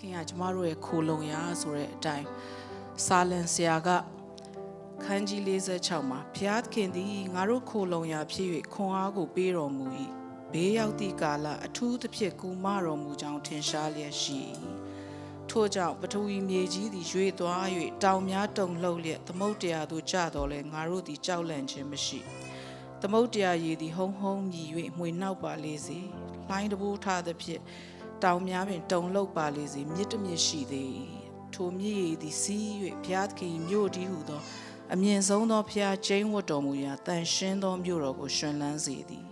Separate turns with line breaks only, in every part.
ခင်ကကျမတို့ရဲ့ခိုလုံရာဆိုတဲ့အတိုင်းစာလန်ဆရာကခန်းကြီး46မှာဘုရားသခင်သည်ငါတို့ခိုလုံရာဖြစ်၍ခွန်အားကိုပေးတော်မူ၏ဘေးရောက်သည့်ကာလအထူးသဖြင့်ကူမတော်မူကြောင်းထင်ရှားလျက်ရှိ၏ထို့ကြောင့်ပထဝီမြေကြီးသည်ရွေ့သွား၍တောင်များတုန်လှုပ်လျက်သမုတ်တရားသို့ကျတော်လဲငါတို့သည်ကြောက်လန့်ခြင်းမရှိသမုတ်တရားရည်သည် ဟုံဟုံမြည်၍မှွေနောက်ပါလေစေလှိုင်းတဘိုးထားသဖြင့် တောင်များပင်တုံလှုပ်ပါလေစေမြစ်တစ်မြစ်ရှိသေး၏ထိုမြစ်ရည်သည်စီး၍ဘုရားသခင်မြို့တည်ဟုသော အမြင့်ဆုံးသောဘုရားကျင်းဝတ်တော်မူရာတန်ရှင်းသောမြို့တော်ကိုရှင်လန်းစေသည်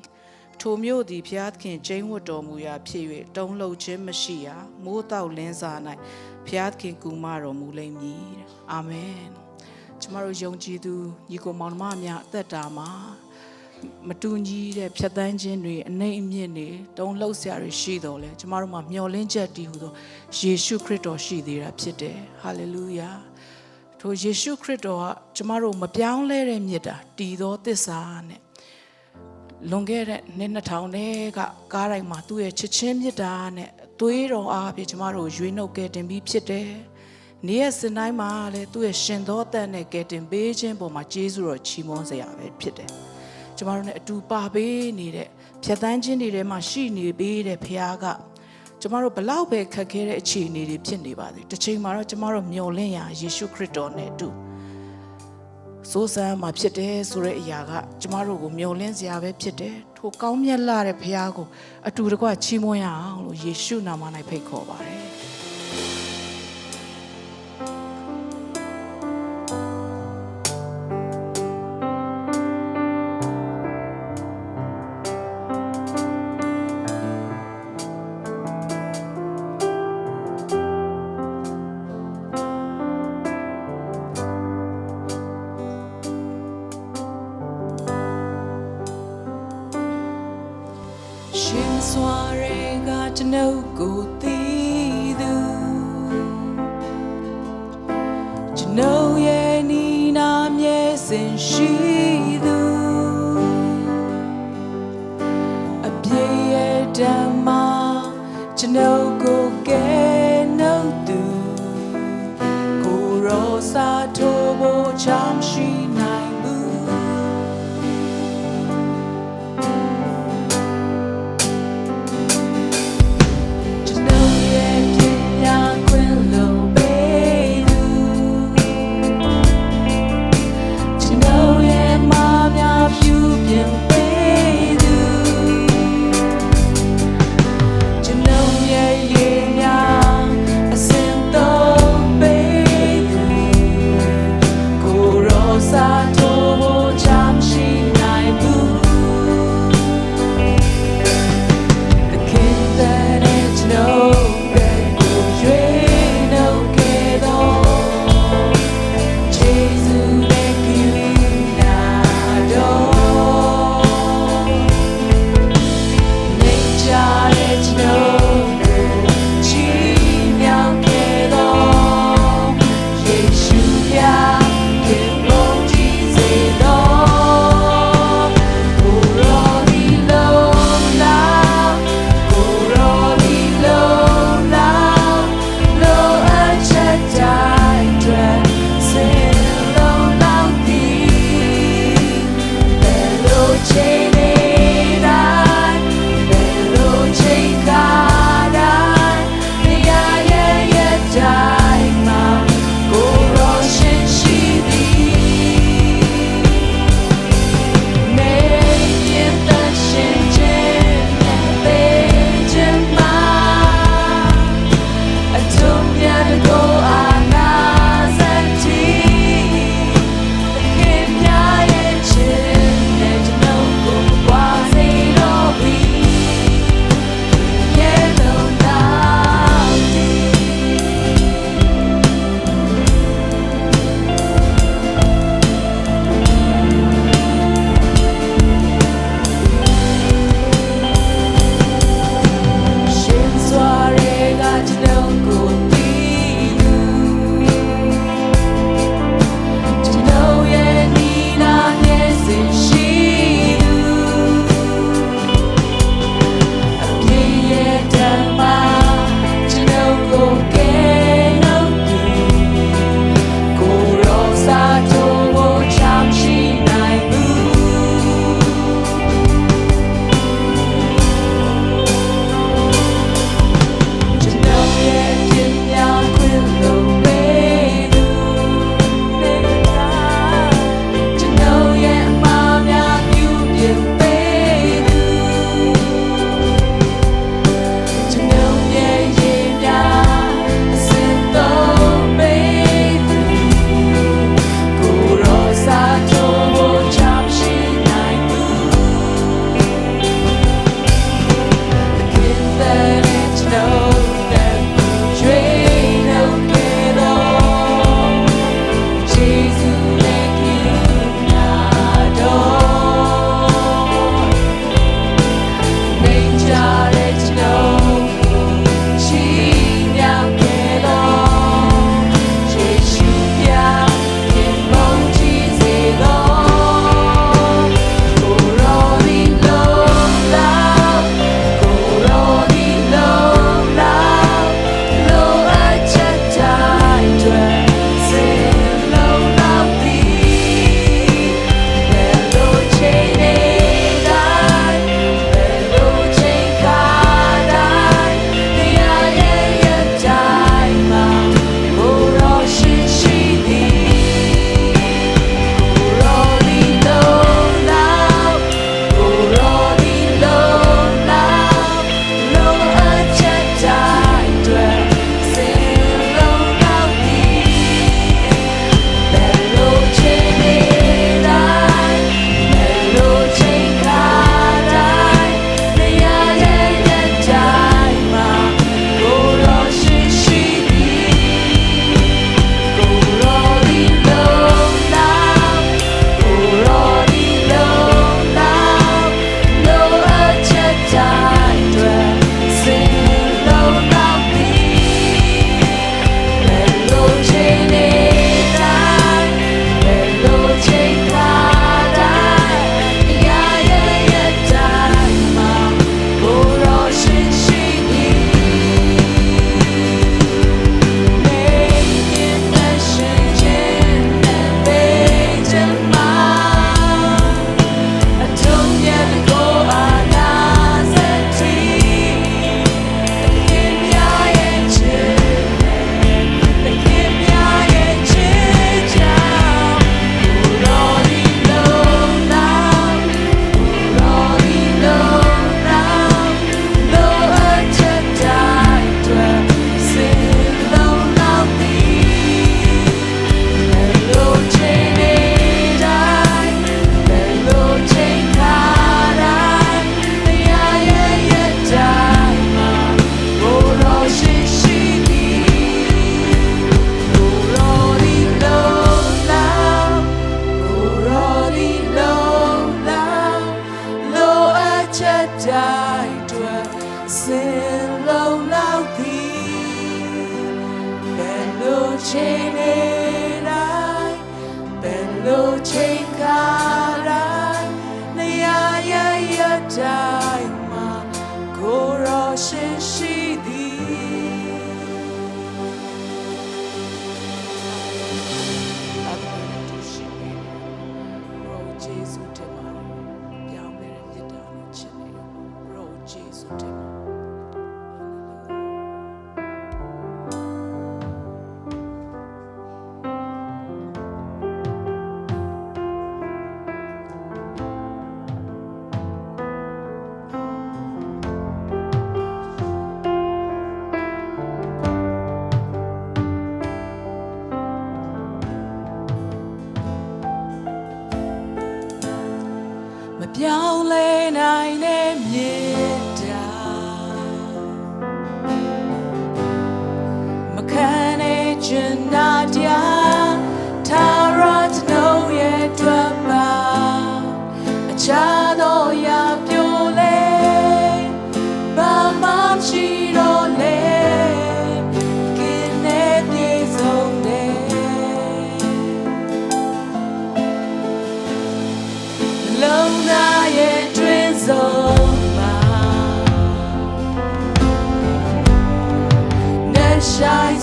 ထိုမြို့သည်ဘုရားသခင်ကျင်းဝတ်တော်မူရာဖြစ်၍တုံလှုပ်ခြင်းမရှိရာမိုးတောက်လင်းစာ၌ဘုရားသခင်ကူမတော်မူလိမ့်မည်တဲ့အာမင်ကျမတို့ယုံကြည်သူညီကိုမောင်နှမများအသက်တာမှာ မတူညီတဲ့ဖြတ်တန်းခြင်းတွေအနေအမြင့်တွေတုံလှုပ်စရာတွေရှိတော်လဲကျမတို့မှာမျှော်လင့်ချက်တည်ဟူသောယေရှုခရစ်တော်ရှိသေးတာဖြစ်တယ်ဟာလေလုယာထိုယေရှုခရစ်တော်ကကျမတို့မပြောင်းလဲတဲ့မြတ်တာတည်သောသစ္စာနဲ့လွန်ခဲ့တဲ့နှစ်2000တည်းကကားတိုင်းမှာသူ့ရဲ့ချစ်ချင်းမြတ်တာနဲ့သွေးတော်အားဖြင့်ကျမတို့ရွေးနှုတ်ကယ်တင်ပြီးဖြစ်တယ်။နေ့ရက်စင်တိုင်းမှာလည်းသူ့ရဲ့ရှင်သောအသက်နဲ့ကယ်တင်ပေးခြင်းပေါ်မှာကျေးဇူးတော်ချီးမွမ်းစရာပဲဖြစ်တယ်။ ကျမတို့ ਨੇ အတူပါပေးနေတဲ့ဖြတ်တန်းခြင်းတွေထဲမှာရှိနေပေးတဲ့ဖခင်ကကျမတို့ဘလောက်ပဲခက်ခဲတဲ့အခြေအနေတွေဖြစ်နေပါသေးတစ်ချိန်မှာတော့ကျမတို့မျှော်လင့်ရာယေရှုခရစ်တော်နဲ့အတူစိုးစမ်းမှာဖြစ်တယ်ဆိုတဲ့အရာက ကျမတို့ကိုမျှော်လင့်စရာပဲဖြစ်တယ်ထိုကောင်းမြတ်လာတဲ့ဘုရားကိုအတူတကွချီးမွမ်းရအောင်လို့ယေရှုနာမ၌ဖိတ်ခေါ်ပါတယ် န်ုပ်ကိုတည်သူကျွန်ုပ်ရဲ့နီနာမြဲစင်ရှိသူအပြည့်ရဲ့ဓမ္မကျွန်ုပ်ကိုကယ်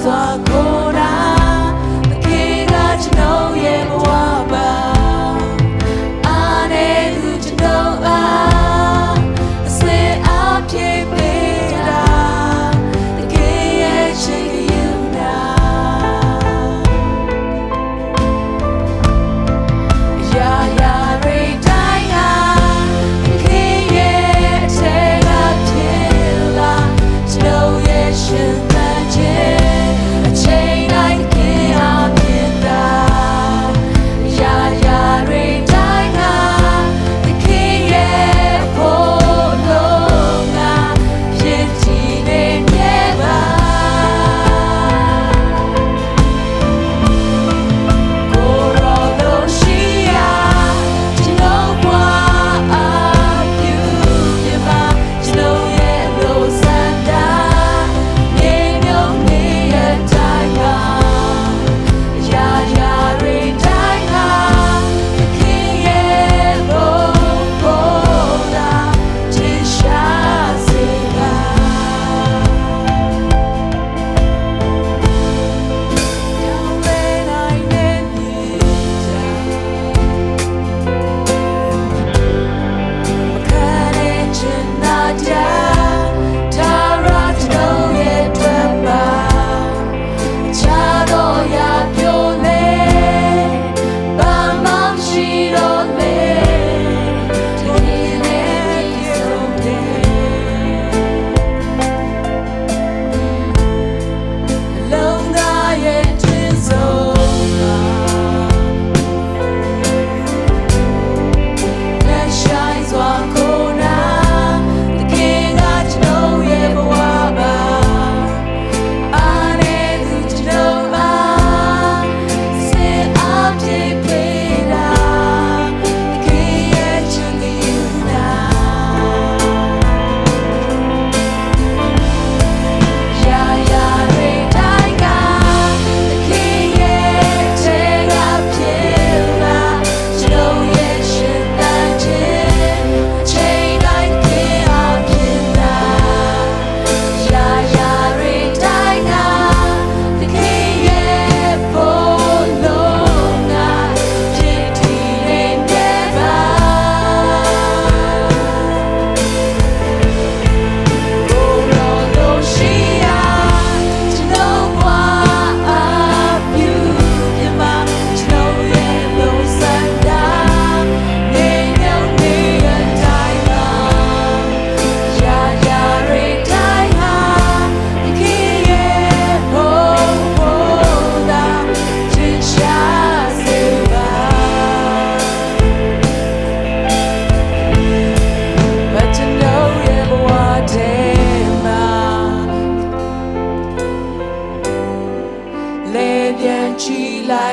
só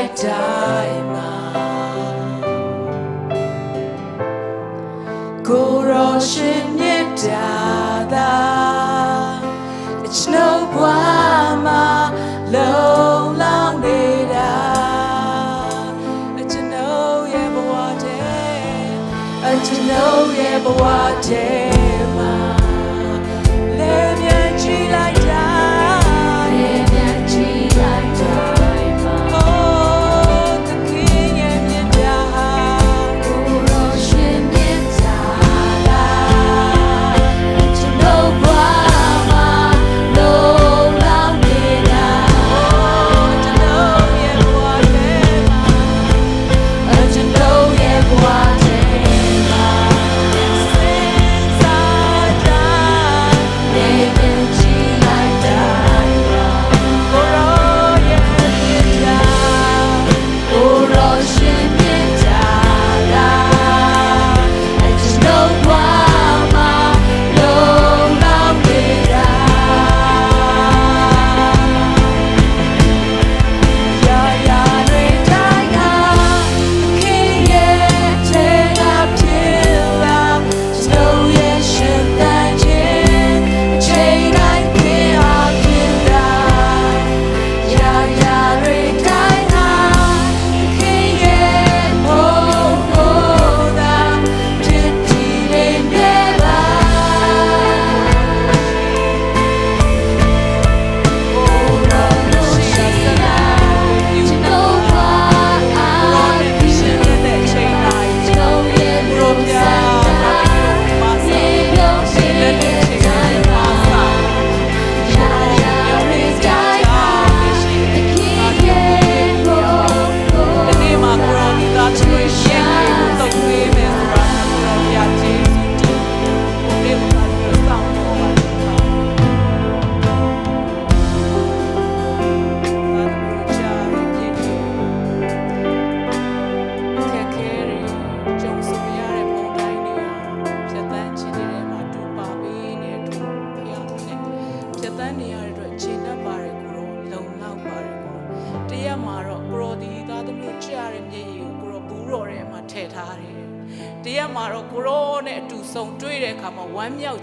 လိုက်တိုင်း
မှာကိုရောရှင်မြတ်တာသာ It's no guama low long data It's no yeah but what day It's no
yeah but
what day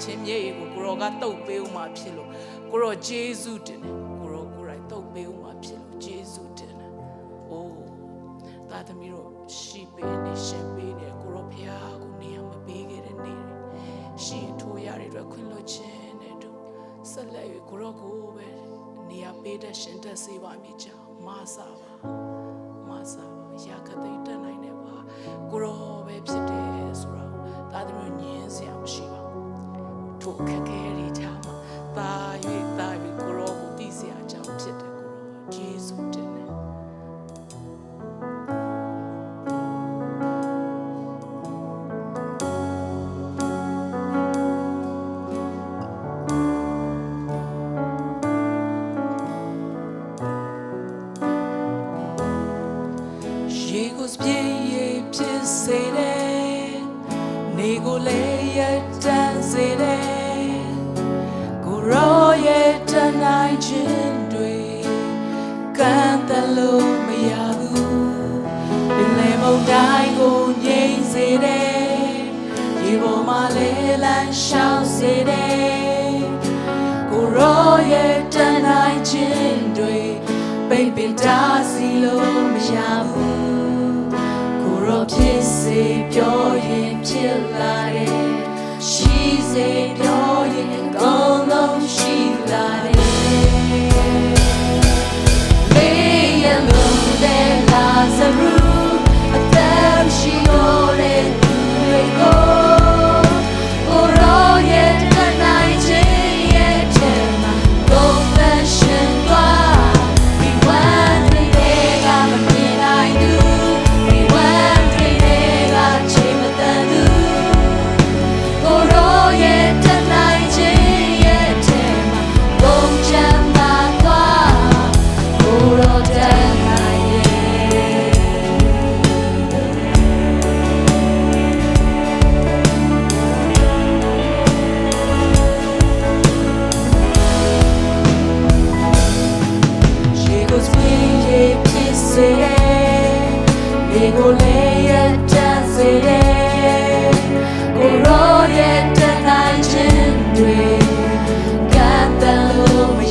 ချင်းမြေ
ကြီးကို
ကိုရော
ကတု
တ်ပေးဦးမှာဖြစ်လို့ကိုရောဂျေဇုတင်တယ်ကိုရောကိုယ်တိုင်တုတ်ပေးဦးမှာဖြစ်လို့ဂျေဇုတင်တယ်။အိုးတာသမီးတို့ရှိပေးနေရှင်ပေးနေကိုရောဖျားကိုနေရာမပေးခဲ့တဲ့နေတယ်။ရှိထိုးရတဲ့အတွက်ခွင့်လွှတ်ခြင်းနဲ့တို့ဆက်လက်၍ကိုရောကိုပဲနေရာပေးတဲ့ရှင်တက်စေပါမိကြောင်းမဆပါမဆပါရာခသိတက်နိုင်တယ်ပါကိုရောပဲဖြစ်တယ်ဆိုတော့တာသမီးညင်းစရာမရှိပါ ဖို့အခက်ခဲတွေကြောင့်ပါ၍တာ၍ကိုရောကိုသိเสียအကြောင်းဖြစ်တယ်ကိုရောယေရှုတဲ့ လို့မရဘူးပင်လယ်မုန်တိုင်းကိုငြိမ်စေတယ်ရေပေါ်မှာလဲလန်းရှောင်စေတယ်ကိုရောရဲ့တန်နိုင်ခြင်းတွေပိတ်ပင်တားစီလို့မရဘူးကိုရောဖြစ်စေပြောရင်ဖြစ်လာတယ်ရှိစေပြောရင်ကောင်းလုံးရှိလာတယ် Lazarus.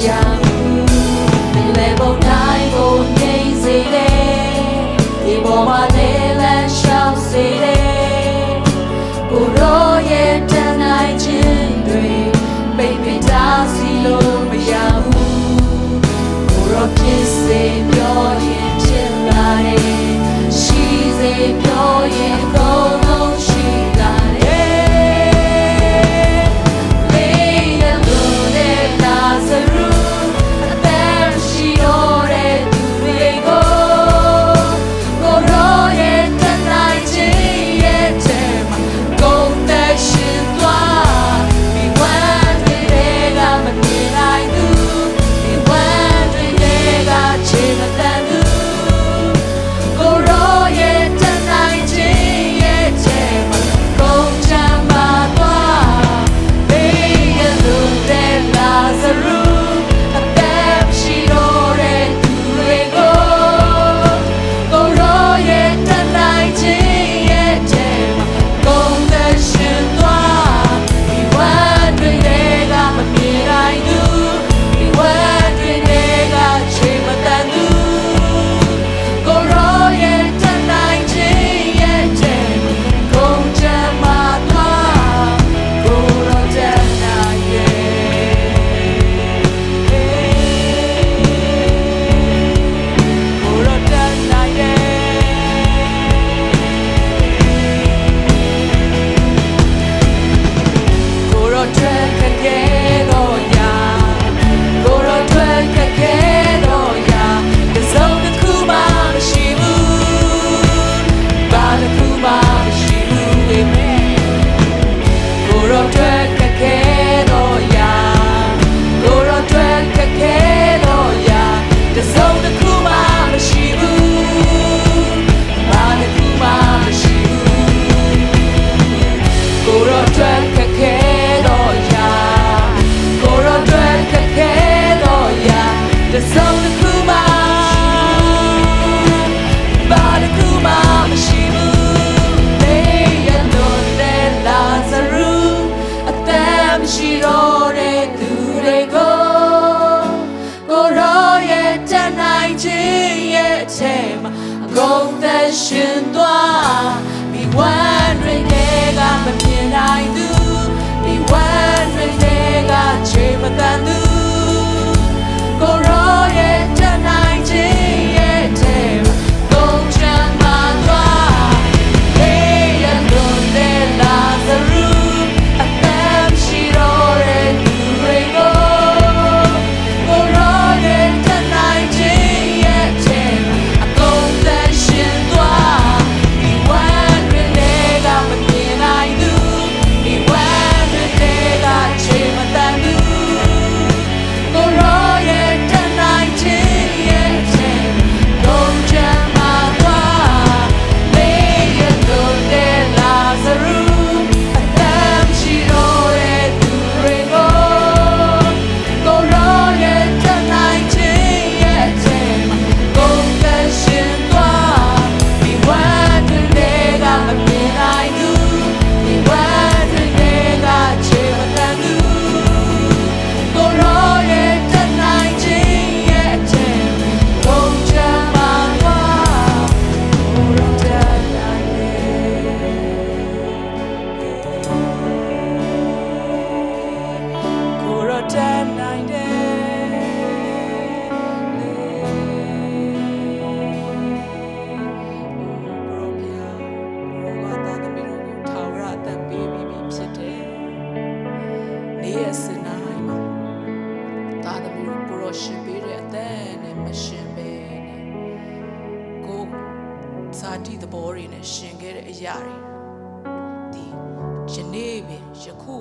ยัง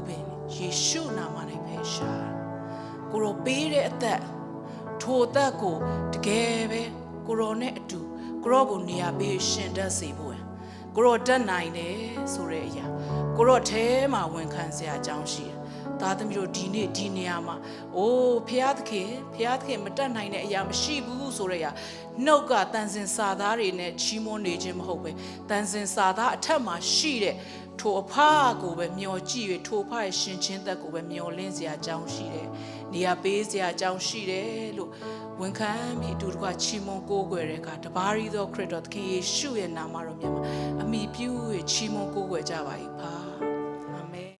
ပင်ယေရှုနာမ၌ပဲရှာကိုရောပေးတဲ့အသက်ထိုအသက်ကိုတကယ်ပဲကိုရောနဲ့အတူကိုရောကိုနေရာပေးရှင်တတ်စေဖို့ကိုရောတတ်နိုင်တယ်ဆိုတဲ့အရာကိုရောထဲမှာဝန်ခံစရာအကြောင်းရှိတယ်သားသမီးတို့ဒီနေ့ဒီနေရာမှာအိုးဖျားသခင်ဖျားသခင်မတက်နိုင်တဲ့အရာမရှိဘူးဆိုတဲ့အရာနှုတ်ကတန်စင်စာသားတွေနဲ့ချီးမွမ်းနေခြင်းမဟုတ်ပဲတန်စင်စာသားအထက်မှာရှိတဲ့ ထိုအဖကိုပဲမျောကြည့်၍ထိုဖရဲ့ရှင်ချင်းသက်ကိုပဲမျောလင်းစရာအကြောင်းရှိတယ်။နေရာပေးစရာအကြောင်းရှိတယ်လို့ဝန်ခံပြီးအတူတကွချီးမွမ်းကိုးကွယ်တဲ့အခါတပါးရီသောခရစ်တော်သခင်ယေရှုရဲ့နာမတော်မြတ်မှာအမိပြု၍ချီးမွမ်းကိုးကွယ်ကြပါ၏ပါ။